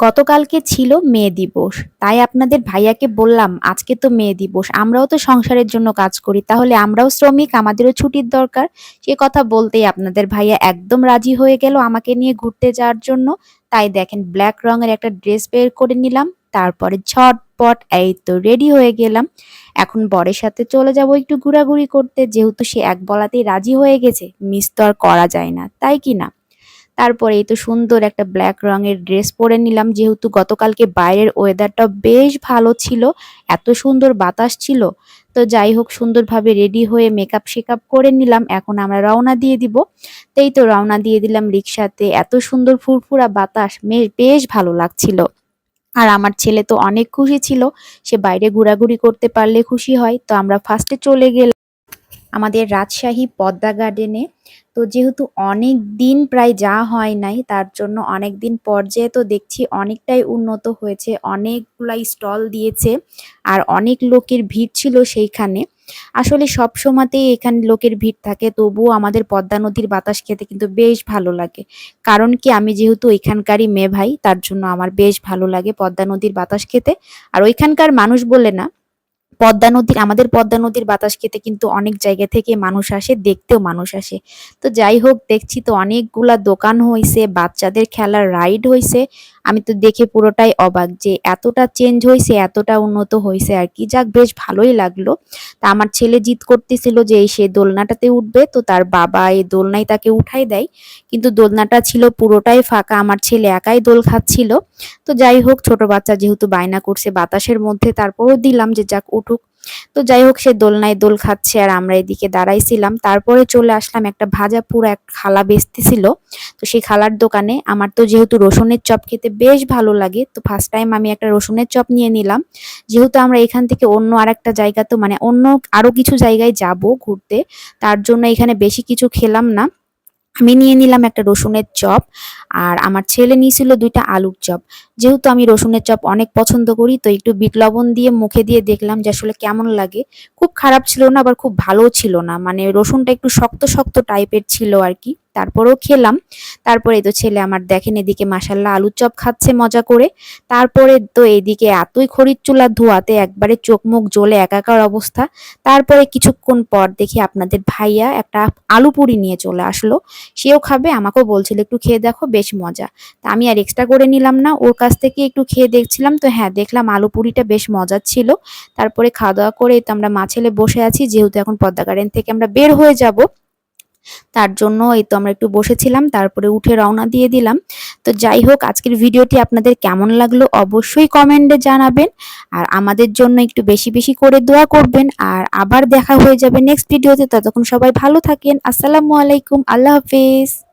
গতকালকে ছিল মেয়ে দিবস। তাই আপনাদের ভাইয়াকে বললাম, আজকে তো মেয়ে দিবস, আমরাও তো সংসারের জন্য কাজ করি, তাহলে আমরাও শ্রমিক, আমাদেরও ছুটির দরকার। সে কথা বলতেই আপনাদের ভাইয়া একদম রাজি হয়ে গেল আমাকে নিয়ে ঘুরতে যাওয়ার জন্য। তাই দেখেন ব্ল্যাক রঙের একটা ড্রেস বের করে নিলাম, তারপরে ঝটপট এই তো রেডি হয়ে গেলাম। এখন বরের সাথে চলে যাব একটু ঘোরাঘুরি করতে, যেহেতু সে এক বলাতেই রাজি হয়ে গেছে মিস তো আর করা যায় না, তাই কি না? তারপরে এই তো সুন্দর একটা ব্ল্যাক রঙের ড্রেস পরে নিলাম। যেহেতু গতকালকে বাইরের ওয়েদারটা বেশ ভালো ছিল, এত সুন্দর বাতাস ছিল, তো যাই হোক সুন্দরভাবে রেডি হয়ে মেকআপ শেকআপ করে নিলাম। এখন আমরা রওনা দিয়ে দিব। তাই তো রওনা দিয়ে দিলাম রিক্সাতে। এত সুন্দর ফুরফুরা বাতাস, বেশ ভালো লাগছিল। আর আমার ছেলে তো অনেক খুশি ছিল, সে বাইরে ঘোরাঘুরি করতে পারলে খুশি হয়। তো আমরা ফার্স্টে চলে গেলাম। আমাদের রাজশাহী পদ্মা গার্ডেনে। তো যেহেতু অনেক দিন প্রায় যাওয়া হয় নাই, তার জন্য অনেক দিন পর তো দেখছি অনেকটাই উন্নত হয়েছে, অনেকগুলাই স্টল দিয়েছে আর অনেক লোকের ভিড় ছিল সেইখানে। আসলে সব সময়তেই এখানে লোকের ভিড় থাকে, তবুও আমাদের পদ্মা নদীর বাতাস খেতে কিন্তু বেশ ভালো লাগে। কারণ কি, আমি যেহেতু এখানকারই মেয়ে ভাই, তার জন্য আমার বেশ ভালো লাগে পদ্মা নদীর বাতাস খেতে। আর ওইখানকার মানুষ বলে না পদ্মা নদীর, আমাদের পদ্মা নদীর বাতাস খেতে কিন্তু অনেক জায়গা থেকে মানুষ আসে, দেখতেও মানুষ আসে। তো যাই হোক, দেখছি তো অনেকগুলা দোকান হয়েছে বাচ্চাদের খেলার রাইড হয়েছে আমি তো দেখে পুরোটাই অবাক যে এতটা চেঞ্জ হয়েছে এতটা উন্নত হয়েছে আর কি। যাক, বেশ ভালোই লাগল। তা আমার ছেলে জিদ করতেছিল যে এই সে দোলনাটাতে উঠবে, তো তার বাবা এই দোলনায় তাকে উঠাই দেয়। কিন্তু দোলনাটা ছিল পুরোটাই ফাঁকা, আমার ছেলে একাই দোল খাচ্ছিল। তো যাই হোক, ছোট বাচ্চা যেহেতু বায়না করছে বাতাসের মধ্যে, তারপরও দিলাম যে যাক উঠুক। তো যাই হোক, সে দোলনায় দোল খাচ্ছে আর আমরা এদিকে দাঁড়াইছিলাম। তারপরে চলে আসলাম একটা ভাজা পুরো এক খালা বেচতেছিল তো সেই খালার দোকানে। আমার তো যেহেতু রসুনের চপ খেতে বেশ ভালো লাগে, তো ফার্স্ট টাইম আমি একটা রসুনের চপ নিয়ে নিলাম। যেহেতু আমরা এখান থেকে অন্য আর একটা জায়গা তো মানে অন্য আরও কিছু জায়গায় যাব ঘুরতে, তার জন্য এখানে বেশি কিছু খেলাম না। আমি নিয়ে নিলাম একটা রসুনের চপ, আর আমার ছেলে নিয়েছিল দুইটা আলুর চপ। যেহেতু আমি রসুনের চপ অনেক পছন্দ করি, তো একটু বিট লবণ দিয়ে মুখে দিয়ে দেখলাম যে আসলে কেমন লাগে। খুব খারাপ ছিল না, আবার খুব ভালোও ছিল না। মানে রসুনটা একটু শক্ত শক্ত টাইপের ছিল আর কি। তারপরেও খেলাম। তারপরে তো ছেলে আমার দেখেন এদিকে মাসাল্লাহ আলুর চপ খাচ্ছে মজা করে। তারপরে তো এদিকে এতই খড়ির চুলা ধোয়াতে একবারে চোখ মুখ জ্বলে একাকার অবস্থা। তারপরে কিছুক্ষণ পর দেখি আপনাদের ভাইয়া একটা আলু পুরি নিয়ে চলে আসলো। সেও খাবে, আমাকেও বলছিল, একটু খেয়ে দেখো, বেশ মজা। তা আমি আর এক্সট্রা করে নিলাম না, ওর কাছ থেকে একটু খেয়ে দেখছিলাম, তো হ্যাঁ দেখলাম আলু পুরিটা বেশ মজার ছিল। তারপরে খাওয়া দাওয়া করে তো আমরা মা ছেলে বসে আছি, যেহেতু এখন পদ্মা গার্ডেন থেকে আমরা বের হয়ে যাব। তার জন্য এই তো আমরা একটু বসেছিলাম, তারপরে উঠে রওনা দিয়ে দিলাম। তো যাই হোক, আজকের ভিডিওটি আপনাদের কেমন লাগল অবশ্যই কমেন্টে জানাবেন, আর আমাদের জন্য একটু বেশি বেশি করে দোয়া করবেন, আর আবার দেখা হয়ে যাবে নেক্সট ভিডিওতে। ততক্ষণ সবাই ভালো থাকেন, আসসালামু আলাইকুম, আল্লাহ হাফিজ।